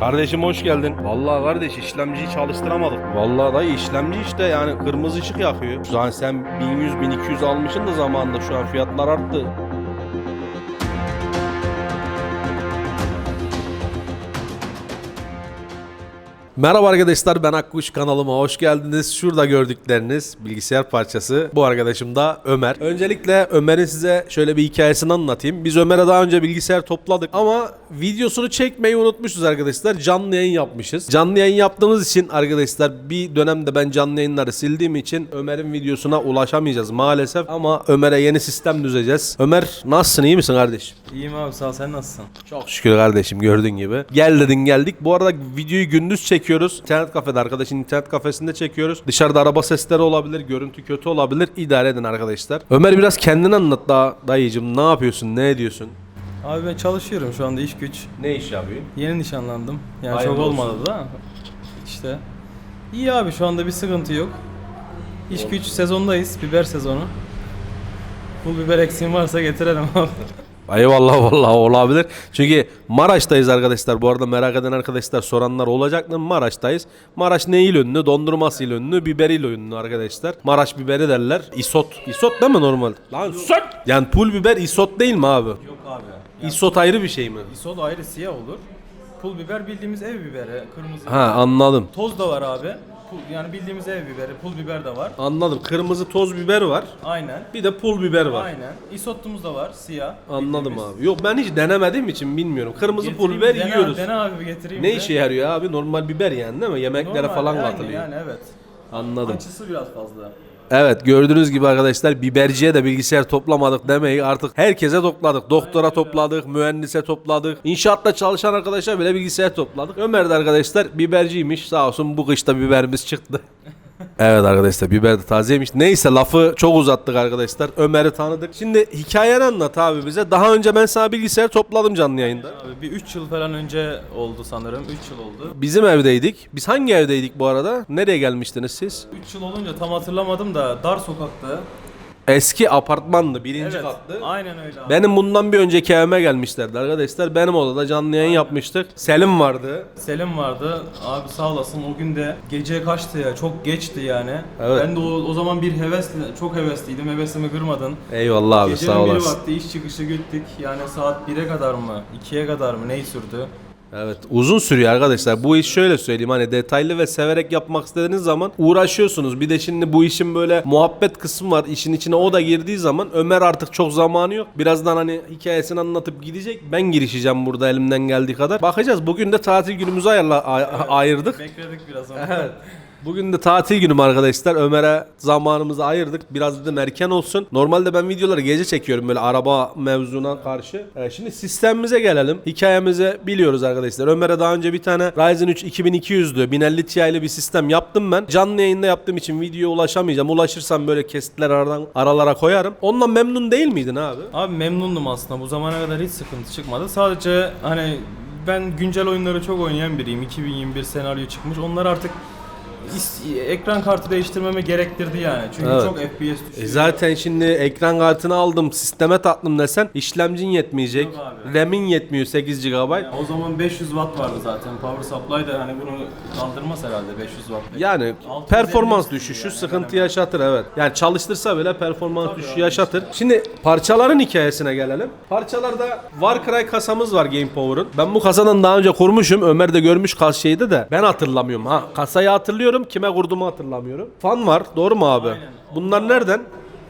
Kardeşim hoş geldin. Vallahi kardeş işlemciyi çalıştıramadık. Vallahi dayı işlemci işte yani kırmızı ışık yakıyor. Şu an sen 1100-1200 almışsın da zamanında şu an fiyatlar arttı. Merhaba arkadaşlar ben Akkuş kanalıma hoş geldiniz. Şurada gördükleriniz bilgisayar parçası. Bu arkadaşım da Ömer. Öncelikle Ömer'in size şöyle bir hikayesini anlatayım. Biz Ömer'e daha önce bilgisayar topladık ama videosunu çekmeyi unutmuşuz arkadaşlar. Canlı yayın yapmışız. Canlı yayın yaptığımız için arkadaşlar bir dönemde ben canlı yayınları sildiğim için Ömer'in videosuna ulaşamayacağız maalesef. Ama Ömer'e yeni sistem düzeceğiz. Ömer nasılsın iyi misin kardeşim? İyiyim abi sağ ol sen nasılsın? Çok şükür kardeşim gördüğün gibi. Gel dedin geldik. Bu arada videoyu gündüz çekiyoruz. İnternet kafede arkadaşın internet kafesinde çekiyoruz. Dışarıda araba sesleri olabilir, görüntü kötü olabilir. İdare edin arkadaşlar. Ömer biraz kendini anlat daha dayıcım. Ne yapıyorsun, ne ediyorsun? Abi ben çalışıyorum şu anda iş güç. Ne iş yapıyorsun? Yeni nişanlandım. Yani Hayırlı çok olsun. olmadı da. İşte. İyi abi şu anda bir sıkıntı yok. İş güç sezondayız. Biber sezonu. Pul biber eksiğin varsa getirelim abi. Eyvallah vallahi olabilir. Çünkü Maraş'tayız arkadaşlar. Bu arada merak eden arkadaşlar soranlar olacaktır. Maraş'tayız. Maraş neyle ünlü? Dondurmasıyla ünlü, biberiyle ünlü arkadaşlar. Maraş biberi derler. Isot. Isot değil mi normal? Lan isot. Yani pul biber isot değil mi abi? yok abi. Isot ayrı bir şey mi? İsol ayrı siyah olur. Pul biber bildiğimiz ev biberi. Kırmızı. Ha anladım. Toz da var abi. Pul, yani bildiğimiz ev biberi. Pul biber de var. Anladım. Kırmızı toz biber var. Aynen. Bir de pul biber var. Aynen. Isottumuz da var siyah. Anladım bildiğimiz. abi. Yok ben hiç denemediğim için bilmiyorum. Kırmızı pul Getireyim, biber dene- yiyoruz. Dene abi getireyim Ne de. işe yarıyor abi? Normal biber yani değil mi? Yemeklere Normal, falan yani, katılıyor. Yani evet. Anladım. Acısı biraz fazla. Evet gördüğünüz gibi arkadaşlar biberciye de bilgisayar toplamadık demeyi artık herkese topladık. Doktora topladık, mühendise topladık. İnşaatta çalışan arkadaşlar bile bilgisayar topladık. Ömer de arkadaşlar biberciymiş sağ olsun bu kışta biberimiz çıktı. Evet arkadaşlar biber de tazeymiş. Neyse lafı çok uzattık arkadaşlar. Ömer'i tanıdık. Şimdi hikayeni anlat abi bize. Daha önce ben sana bilgisayar topladım canlı yayında. Abi bir 3 yıl falan önce oldu sanırım. 3 yıl oldu. Bizim evdeydik. Biz hangi evdeydik bu arada? Nereye gelmiştiniz siz? 3 yıl olunca tam hatırlamadım da dar sokakta. Eski apartmandı. Birinci katlı. Aynen öyle abi. Benim bundan bir önceki evime gelmişlerdi arkadaşlar. Benim odada canlı yayın yapmıştık. Selim vardı. Selim vardı. Abi sağ olasın o gün de gece kaçtı ya çok geçti yani. Evet. Ben de o, o zaman bir hevesli, çok hevesliydim. Hevesimi kırmadın. Eyvallah abi Gecenin sağ biri olasın. vakti iş çıkışı gittik. Yani saat 1'e kadar mı? 2'ye kadar mı? Neyi sürdü? Evet uzun sürüyor arkadaşlar. Bu iş şöyle söyleyeyim hani detaylı ve severek yapmak istediğiniz zaman uğraşıyorsunuz. Bir de şimdi bu işin böyle muhabbet kısmı var. İşin içine o da girdiği zaman Ömer artık çok zamanı yok. Birazdan hani hikayesini anlatıp gidecek. Ben girişeceğim burada elimden geldiği kadar. Bakacağız. Bugün de tatil günümüzü ayarla, ay- ayırdık. Bekledik biraz onu. Evet. Bugün de tatil günüm arkadaşlar. Ömer'e zamanımızı ayırdık. Biraz dedim erken olsun. Normalde ben videoları gece çekiyorum böyle araba mevzuna karşı. Evet, şimdi sistemimize gelelim. Hikayemizi biliyoruz arkadaşlar. Ömer'e daha önce bir tane Ryzen 3 2200'lü 1050 Ti'li bir sistem yaptım ben. Canlı yayında yaptığım için videoya ulaşamayacağım. Ulaşırsam böyle kesitler aradan aralara koyarım. Ondan memnun değil miydin abi? Abi memnundum aslında. Bu zamana kadar hiç sıkıntı çıkmadı. Sadece hani ben güncel oyunları çok oynayan biriyim. 2021 senaryo çıkmış. Onlar artık ekran kartı değiştirmeme gerektirdi yani. Çünkü Evet. çok FPS düşüyor. E zaten şimdi ekran kartını aldım, sisteme taktım desen işlemcin yetmeyecek. Yok abi. RAM'in yetmiyor 8 GB. Yani o zaman 500 watt vardı zaten. Power supply da hani bunu kaldırmaz herhalde 500 watt. Yani 650 performans düşüşü yani, sıkıntı yaşatır evet. Yani çalıştırsa bile performans düşüşü yaşatır. Şimdi parçaların hikayesine gelelim. Parçalarda Warcry kasamız var Game Power'ın. Ben bu kasadan daha önce kurmuşum. Ömer de görmüş kas şeydi de ben hatırlamıyorum. Ha kasayı hatırlıyorum. Kime kurduğumu hatırlamıyorum. Fan var. Doğru mu abi? Aynen. Bunlar nereden?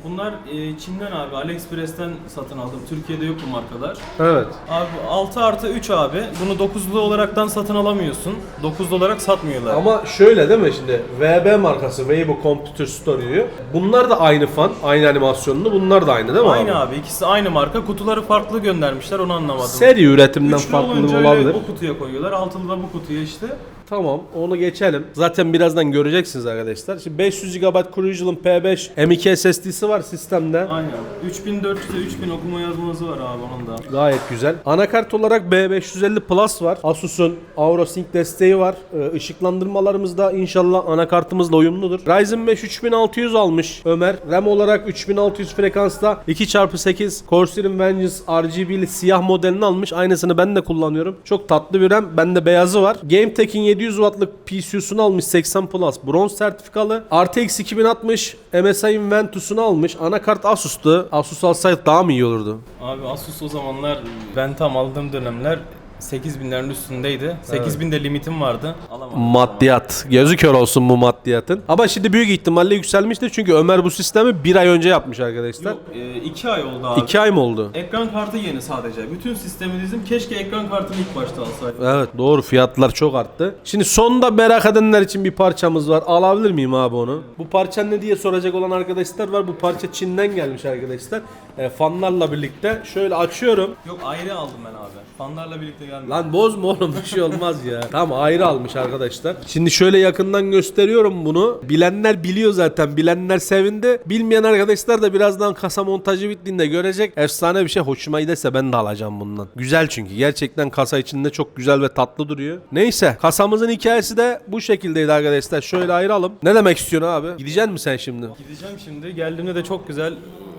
Bunlar e, Çin'den abi AliExpress'ten satın aldım. Türkiye'de yok bu markalar. Evet. Abi 6 artı 3 abi. Bunu 9'lu olaraktan satın alamıyorsun. 9'lu olarak satmıyorlar. Ama şöyle değil mi şimdi VB markası Weibo Computer Studio'yu bunlar da aynı fan, aynı animasyonlu bunlar da aynı değil mi Aynı abi. ikisi aynı marka. Kutuları farklı göndermişler onu anlamadım. Seri üretimden Üçlü farklılık olunca öyle olabilir. bu kutuya koyuyorlar. Altılı da bu kutuya işte. Tamam onu geçelim. Zaten birazdan göreceksiniz arkadaşlar. Şimdi 500 GB Crucial'ın P5 M2 SSD'si var sistemde. Aynen. 3400'e 3000 okuma yazması var abi onun da. Gayet güzel. Anakart olarak B550 Plus var. Asus'un AuroSync desteği var. Ee, Işıklandırmalarımız da inşallah anakartımızla uyumludur. Ryzen 5 3600 almış Ömer. RAM olarak 3600 frekansta 2x8 Corsair'in Vengeance RGB'li siyah modelini almış. Aynısını ben de kullanıyorum. Çok tatlı bir RAM. Bende beyazı var. GameTech'in 700 wattlık PCU'sunu almış 80 Plus. Bronz sertifikalı. RTX 2060 MSI'in Ventus'unu almış. Anakart Asus'tu. Asus alsaydı daha mı iyi olurdu? Abi Asus o zamanlar ben tam aldığım dönemler 8000'lerin üstündeydi. 8000 de limitim vardı. Alamadım. Maddiyat. Gözü kör olsun bu maddiyatın. Ama şimdi büyük ihtimalle yükselmiştir çünkü Ömer bu sistemi bir ay önce yapmış arkadaşlar. Yok 2 ay oldu abi. İki ay mı oldu? Ekran kartı yeni sadece. Bütün sistemi dizdim. Keşke ekran kartını ilk başta alsaydım. Evet doğru fiyatlar çok arttı. Şimdi sonda merak edenler için bir parçamız var. Alabilir miyim abi onu? Bu parça ne diye soracak olan arkadaşlar var. Bu parça Çin'den gelmiş arkadaşlar. E, fanlarla birlikte. Şöyle açıyorum. Yok ayrı aldım ben abi. Fanlarla birlikte Lan bozma oğlum bir şey olmaz ya. Tamam ayrı almış arkadaşlar. Şimdi şöyle yakından gösteriyorum bunu. Bilenler biliyor zaten. Bilenler sevindi. Bilmeyen arkadaşlar da birazdan kasa montajı bittiğinde görecek. Efsane bir şey. Hoşuma giderse ben de alacağım bundan. Güzel çünkü. Gerçekten kasa içinde çok güzel ve tatlı duruyor. Neyse kasamızın hikayesi de bu şekildeydi arkadaşlar. Şöyle ayıralım. Ne demek istiyorsun abi? Gideceksin mi sen şimdi? Gideceğim şimdi. Geldiğimde de çok güzel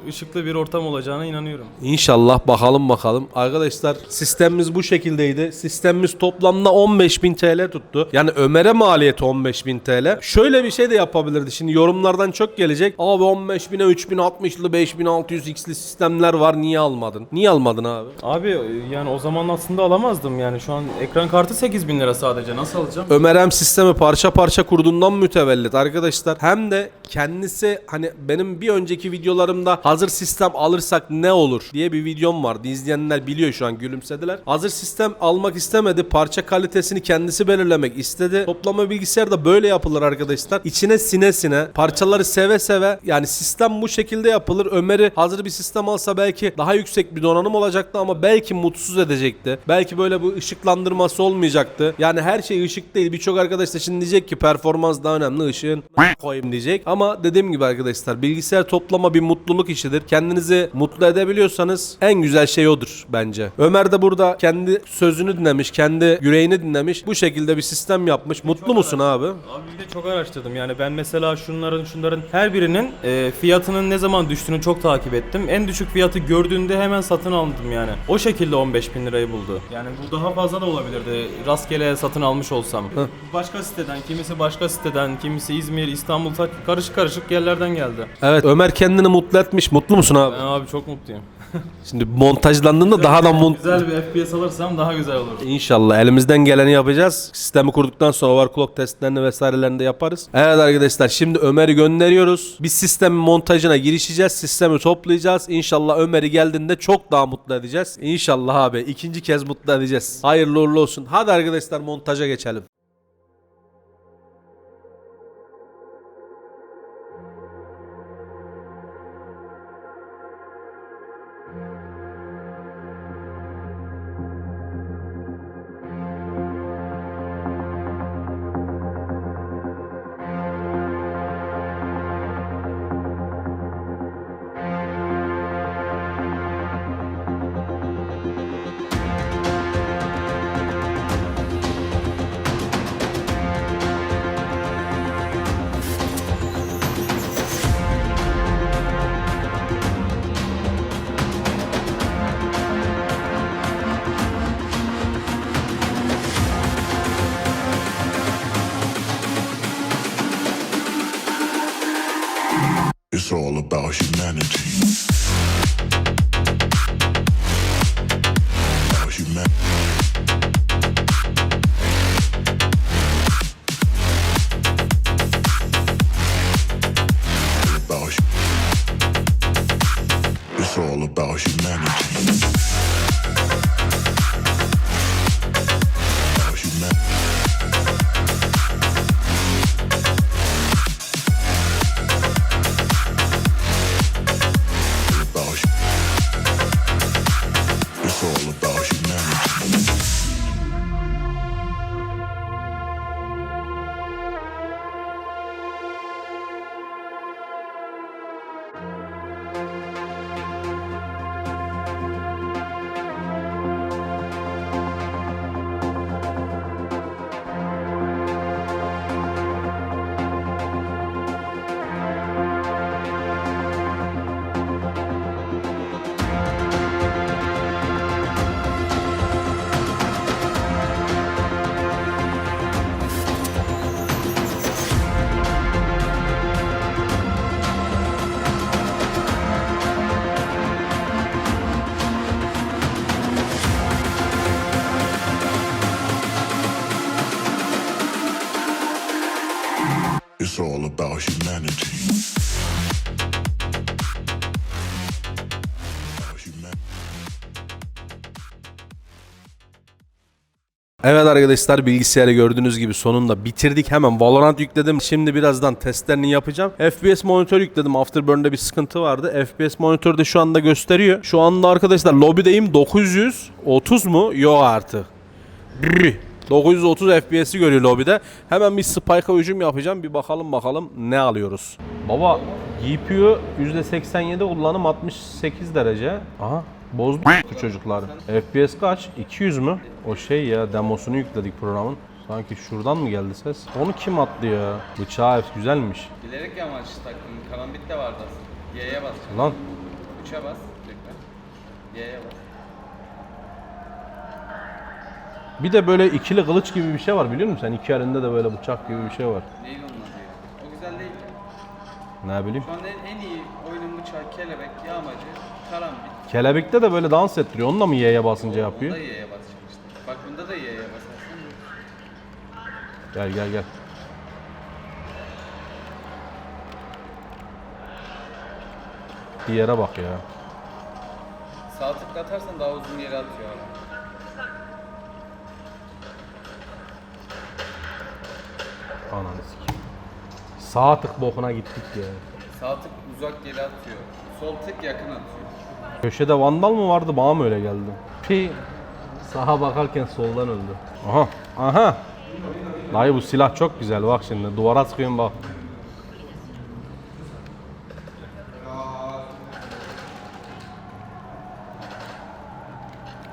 ışıklı bir ortam olacağına inanıyorum. İnşallah bakalım bakalım. Arkadaşlar sistemimiz bu şekildeydi. Sistemimiz toplamda 15.000 TL tuttu. Yani Ömer'e maliyeti 15.000 TL. Şöyle bir şey de yapabilirdi. Şimdi yorumlardan çok gelecek. Abi 15.000'e 3060'lı 5600X'li sistemler var. Niye almadın? Niye almadın abi? Abi yani o zaman aslında alamazdım yani. Şu an ekran kartı 8000 lira sadece. Nasıl alacağım? Ömer hem sistemi parça parça kurduğundan mütevellit arkadaşlar. Hem de kendisi hani benim bir önceki videolarımda hazır sistem alırsak ne olur diye bir videom vardı. İzleyenler biliyor şu an gülümsediler. Hazır sistem almak istemedi. Parça kalitesini kendisi belirlemek istedi. Toplama bilgisayar da böyle yapılır arkadaşlar. İçine sine sine parçaları seve seve yani sistem bu şekilde yapılır. Ömer'i hazır bir sistem alsa belki daha yüksek bir donanım olacaktı ama belki mutsuz edecekti. Belki böyle bu ışıklandırması olmayacaktı. Yani her şey ışık değil. Birçok arkadaş da şimdi diyecek ki performans daha önemli. ışığın koyayım diyecek. Ama dediğim gibi arkadaşlar bilgisayar toplama bir mutluluk işidir. Kendinizi mutlu edebiliyorsanız en güzel şey odur bence. Ömer de burada kendi sözünü dinlemiş, kendi yüreğini dinlemiş. Bu şekilde bir sistem yapmış. Mutlu musun abi? Abi bir de çok araştırdım yani ben mesela şunların şunların her birinin e, fiyatının ne zaman düştüğünü çok takip ettim. En düşük fiyatı gördüğünde hemen satın aldım yani. O şekilde 15 bin lirayı buldu. Yani bu daha fazla da olabilirdi rastgele satın almış olsam. Başka siteden, kimisi başka siteden, kimisi İzmir, İstanbul ta- karışık karışık yerlerden geldi. Evet Ömer kendini mutlu etmiş. Mutlu musun abi? Ben abi çok mutluyum. Şimdi montajlandığında daha da mutlu. Güzel bir FPS alırsam daha güzel olur. İnşallah elimizden geleni yapacağız. Sistemi kurduktan sonra overclock testlerini vesairelerini de yaparız. Evet arkadaşlar şimdi Ömer'i gönderiyoruz. Biz sistemin montajına girişeceğiz. Sistemi toplayacağız. İnşallah Ömer'i geldiğinde çok daha mutlu edeceğiz. İnşallah abi ikinci kez mutlu edeceğiz. Hayırlı uğurlu olsun. Hadi arkadaşlar montaja geçelim. All about humanity. It's all about humanity. Evet arkadaşlar bilgisayarı gördüğünüz gibi sonunda bitirdik. Hemen Valorant yükledim. Şimdi birazdan testlerini yapacağım. FPS monitör yükledim. Afterburn'da bir sıkıntı vardı. FPS monitörde şu anda gösteriyor. Şu anda arkadaşlar lobideyim. 930 mu? Yok artık. Brr. 930 FPS'i görüyor lobide. Hemen bir spike'a hücum yapacağım. Bir bakalım bakalım ne alıyoruz. Baba GPU %87 kullanım 68 derece. Aha bozdu bu çocuklar. FPS kaç? 200 mü? O şey ya demosunu yükledik programın. Sanki şuradan mı geldi ses? Onu kim attı ya? Bıçağı F güzelmiş. Bilerek yamaç taktım. Karambit de vardı aslında. Y'ye bas. Lan 3'e bas. Tekrar. Y'ye bas. Bir de böyle ikili kılıç gibi bir şey var biliyor musun sen? İki elinde de böyle bıçak gibi bir şey var. Neydi onun adı ya? O güzel değil. Ne bileyim. Şu an en, en iyi oyunun bıçağı kelebek, yağmacı, karambit. Kelebekte de böyle dans ettiriyor. Onunla mı Y'ye basınca Bunda yapıyor? Y'ye basacağım işte. Bak bunda da Y'ye basarsın. Gel gel gel. Bir yere bak ya. Sağ tıkla atarsan daha uzun yere atıyor abi. Ananı sikeyim. Sağ tık bokuna gittik ya. Sağ tık uzak yere atıyor. Sol tık yakın atıyor. Köşede vandal mı vardı bana mı öyle geldi? Pi. Sağa bakarken soldan öldü. Aha. Aha. Dayı bu silah çok güzel bak şimdi. Duvara sıkıyorum bak.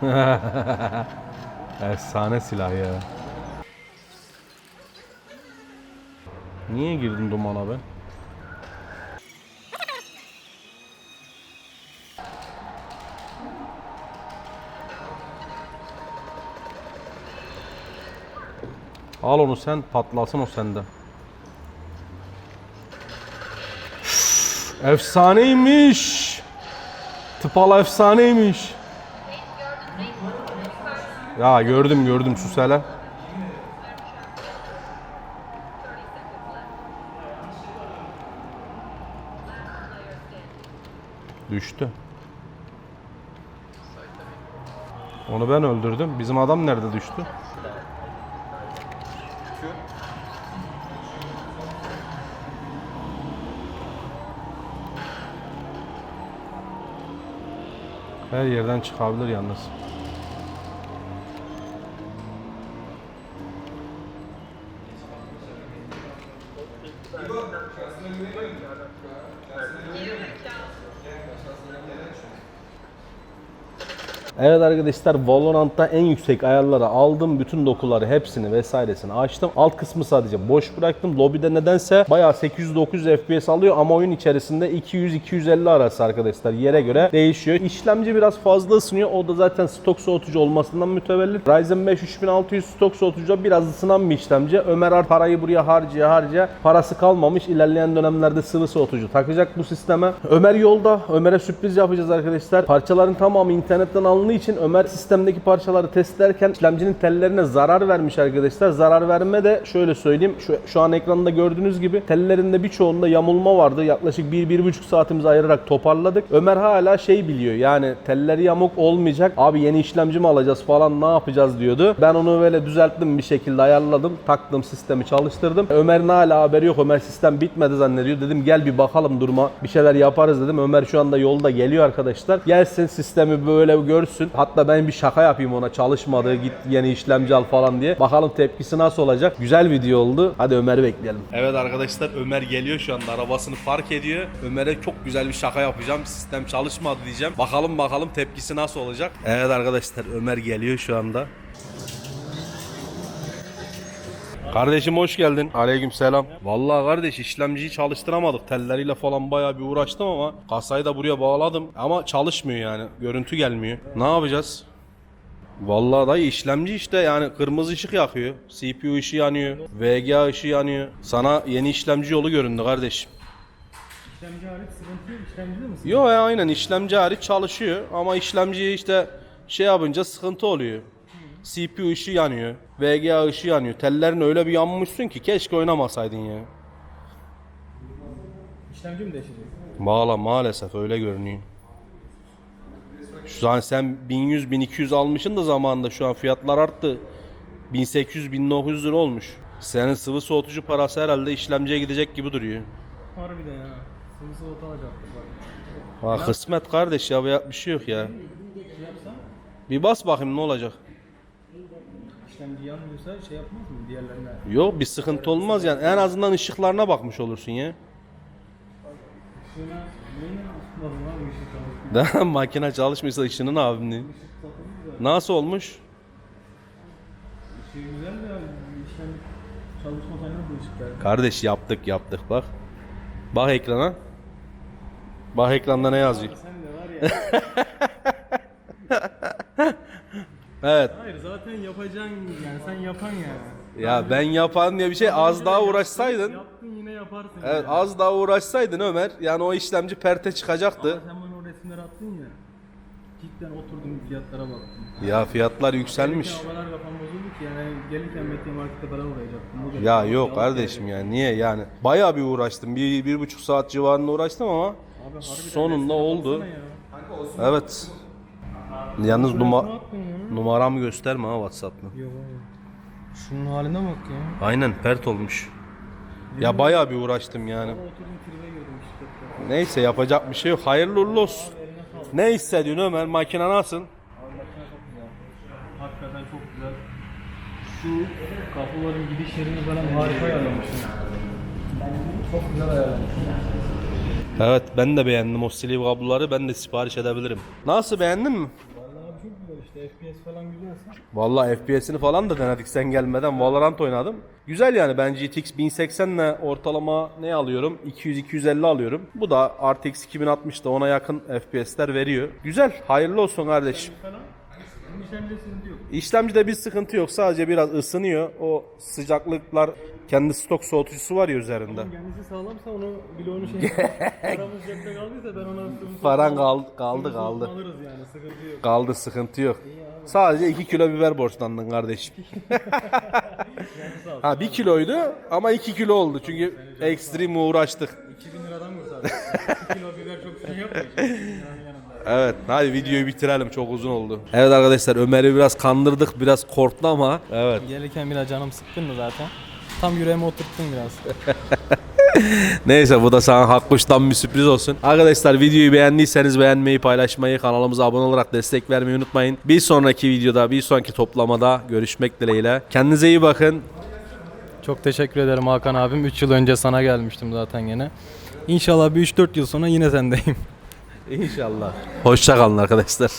Efsane silah ya. Niye girdin dumana be? Al onu sen patlasın o sende. Efsaneymiş. Tıpala efsaneymiş. Ya gördüm gördüm sus hele. Düştü. Onu ben öldürdüm. Bizim adam nerede düştü? Her yerden çıkabilir yalnız. Evet arkadaşlar Valorant'ta en yüksek ayarları aldım. Bütün dokuları hepsini vesairesini açtım. Alt kısmı sadece boş bıraktım. Lobide nedense bayağı 800-900 FPS alıyor ama oyun içerisinde 200-250 arası arkadaşlar yere göre değişiyor. İşlemci biraz fazla ısınıyor. O da zaten stok soğutucu olmasından mütevellit. Ryzen 5 3600 stok soğutucu biraz ısınan bir işlemci. Ömer Ar parayı buraya harcaya harcaya parası kalmamış. İlerleyen dönemlerde sıvı soğutucu takacak bu sisteme. Ömer yolda. Ömer'e sürpriz yapacağız arkadaşlar. Parçaların tamamı internetten alındığı için Ömer sistemdeki parçaları test ederken işlemcinin tellerine zarar vermiş arkadaşlar. Zarar verme de şöyle söyleyeyim. Şu, şu an ekranda gördüğünüz gibi tellerinde birçoğunda yamulma vardı. Yaklaşık 1-1,5 saatimizi ayırarak toparladık. Ömer hala şey biliyor yani telleri yamuk olmayacak. Abi yeni işlemci mi alacağız falan ne yapacağız diyordu. Ben onu böyle düzelttim bir şekilde ayarladım. Taktım sistemi çalıştırdım. Ömer'in hala haberi yok. Ömer sistem bitmedi zannediyor. Dedim gel bir bakalım duruma. Bir şeyler yaparız dedim. Ömer şu anda yolda geliyor arkadaşlar. Gelsin sistemi böyle görsün. Hatta ben bir şaka yapayım ona çalışmadı git yeni işlemci al falan diye. Bakalım tepkisi nasıl olacak. Güzel video oldu. Hadi Ömer'i bekleyelim. Evet arkadaşlar Ömer geliyor şu anda arabasını park ediyor. Ömer'e çok güzel bir şaka yapacağım. Sistem çalışmadı diyeceğim. Bakalım bakalım tepkisi nasıl olacak. Evet arkadaşlar Ömer geliyor şu anda. Kardeşim hoş geldin. Aleyküm selam. Vallahi kardeş işlemciyi çalıştıramadık. Telleriyle falan bayağı bir uğraştım ama kasayı da buraya bağladım. Ama çalışmıyor yani. Görüntü gelmiyor. Ne yapacağız? Vallahi dayı işlemci işte yani kırmızı ışık yakıyor. CPU ışığı yanıyor. VGA ışığı yanıyor. Sana yeni işlemci yolu göründü kardeşim. İşlemci hariç sıkıntı yok. İşlemcide misin? Yo ya aynen işlemci hariç çalışıyor ama işlemciyi işte şey yapınca sıkıntı oluyor. CPU ışığı yanıyor. VGA ışığı yanıyor. Tellerin öyle bir yanmışsın ki keşke oynamasaydın ya. İşlemci mi değişecek? Valla maalesef öyle görünüyor. Şu an sen 1100-1200 almışsın da zamanında şu an fiyatlar arttı. 1800-1900 lira olmuş. Senin sıvı soğutucu parası herhalde işlemciye gidecek gibi duruyor. Harbiden ya. Sıvı soğutu alacaktık. Ha, kısmet kardeş ya bir bir şey yok ya. Bir bas bakayım ne olacak. İşlemci yanmıyorsa şey yapmaz mı diğerlerine? Yok bir sıkıntı olmaz yani en azından ışıklarına bakmış olursun ya. Şuna abi ışık çalışmıyor? Daha makine çalışmıyorsa ışının abimni. Nasıl olmuş? Şey güzel de işlem çalışma ışıklar. Kardeş yaptık yaptık bak. Bak ekrana. Bak ekranda ne yazıyor. Sen de var ya. Evet. Hayır zaten yapacaksın yani sen yapan yani. Ya ben yapan diye bir şey az daha uğraşsaydın. Yaptın yine yaparsın. Evet yani. az daha uğraşsaydın Ömer. Yani o işlemci perte çıkacaktı. Sen bana o resimleri attın ya. Cidden oturdum fiyatlara baktım. Ya fiyatlar yükselmiş. Kadar kafam bozuldu ki yani gelirken Mekke Market'te para uğrayacaktım. Ya yok kardeşim ya niye yani bayağı bir uğraştım bir, bir buçuk saat civarında uğraştım ama Abi sonunda oldu. Evet. Yalnız numa numaramı gösterme ha Whatsapp'ta. Yok abi. Şunun haline bak ya. Aynen pert olmuş. Ya bayağı bir uğraştım yani. Neyse yapacak bir şey yok. Hayırlı uğurlu olsun. Ne hissediyorsun Ömer? Makine nasıl? Hakikaten çok güzel. Şu kapıların gidiş yerini falan harika ayarlamışsın. Çok güzel ayarlamışsın. Evet ben de beğendim o sleeve kabloları ben de sipariş edebilirim. Nasıl beğendin mi? Vallahi abi çok güzel işte FPS falan güzelse. Vallahi FPS'ini falan da denedik sen gelmeden Valorant oynadım. Güzel yani ben GTX 1080 ile ortalama ne alıyorum? 200-250 alıyorum. Bu da RTX 2060 da ona yakın FPS'ler veriyor. Güzel hayırlı olsun kardeşim. Falan. Bunun işlemci sıkıntı yok. İşlemcide bir sıkıntı yok sadece biraz ısınıyor. O sıcaklıklar kendi stok soğutucusu var ya üzerinde. Kendisi sağlamsa onu bloğunu şey paramız cepte kaldıysa ben ona Paran kaldı kaldı kaldı. Alırız yani sıkıntı yok. Kaldı sıkıntı yok. Sadece 2 kilo biber borçlandın kardeşim. ha 1 kiloydu ama 2 kilo oldu çünkü ekstrem uğraştık. 2000 liradan kurtardık. 2 kilo biber Evet hadi videoyu bitirelim çok uzun oldu. Evet arkadaşlar Ömer'i biraz kandırdık biraz korktu ama evet. Gelirken biraz canım sıkkındı zaten. Tam yüreğime oturttun biraz. Neyse bu da sana Hakkuş'tan bir sürpriz olsun. Arkadaşlar videoyu beğendiyseniz beğenmeyi, paylaşmayı, kanalımıza abone olarak destek vermeyi unutmayın. Bir sonraki videoda, bir sonraki toplamada görüşmek dileğiyle. Kendinize iyi bakın. Çok teşekkür ederim Hakan abim. 3 yıl önce sana gelmiştim zaten gene. İnşallah bir 3-4 yıl sonra yine sendeyim. İnşallah. Hoşçakalın arkadaşlar.